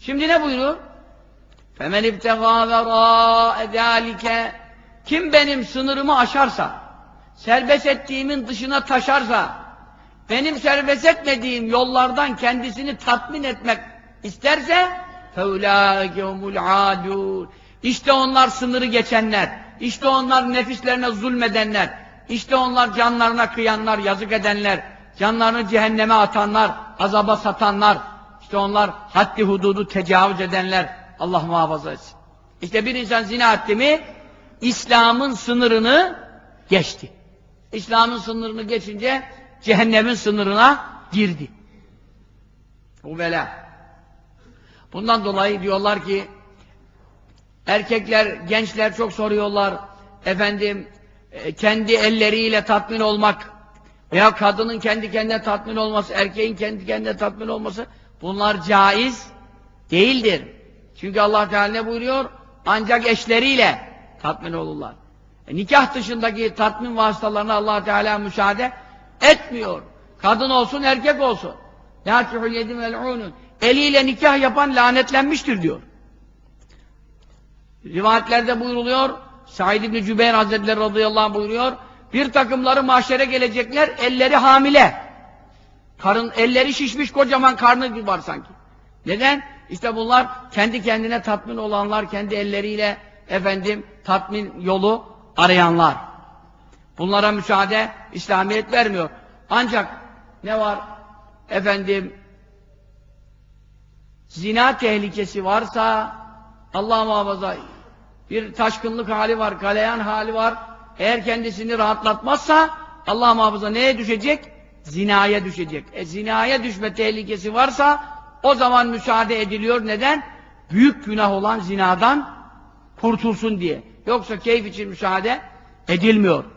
Şimdi ne buyuruyor? فَمَنْ اِبْتَغَى وَرَاءَ ذَٰلِكَ Kim benim sınırımı aşarsa, serbest ettiğimin dışına taşarsa, benim serbest etmediğim yollardan kendisini tatmin etmek isterse فَاُولَٰئِكَ هُمُ الْعَادُونَ İşte onlar sınırı geçenler, işte onlar nefislerine zulmedenler, işte onlar canlarına kıyanlar, yazık edenler, canlarını cehenneme atanlar, azaba satanlar, işte onlar haddi hududu tecavüz edenler, Allah muhafaza etsin. İşte bir insan zina etti mi, İslam'ın sınırını geçti. İslam'ın sınırını geçince cehennemin sınırına girdi. Bu bela. Bundan dolayı diyorlar ki erkekler, gençler çok soruyorlar efendim e, kendi elleriyle tatmin olmak veya kadının kendi kendine tatmin olması, erkeğin kendi kendine tatmin olması bunlar caiz değildir. Çünkü Allah Teala ne buyuruyor? Ancak eşleriyle tatmin olurlar. E, nikah dışındaki tatmin vasıtalarına Allah Teala müsaade etmiyor. Kadın olsun, erkek olsun. Yâkihul yedim mel'ûnun. Eliyle nikah yapan lanetlenmiştir diyor. Rivayetlerde buyuruluyor, Said İbni Cübeyr Hazretleri radıyallahu anh buyuruyor, bir takımları mahşere gelecekler, elleri hamile. Karın, elleri şişmiş, kocaman karnı var sanki. Neden? İşte bunlar kendi kendine tatmin olanlar, kendi elleriyle efendim tatmin yolu arayanlar. Bunlara müsaade İslamiyet vermiyor. Ancak ne var? Efendim zina tehlikesi varsa Allah muhafaza bir taşkınlık hali var, galeyan hali var. Eğer kendisini rahatlatmazsa Allah muhafaza neye düşecek? Zinaya düşecek. E zinaya düşme tehlikesi varsa o zaman müsaade ediliyor. Neden? Büyük günah olan zinadan kurtulsun diye. Yoksa keyif için müsaade edilmiyor.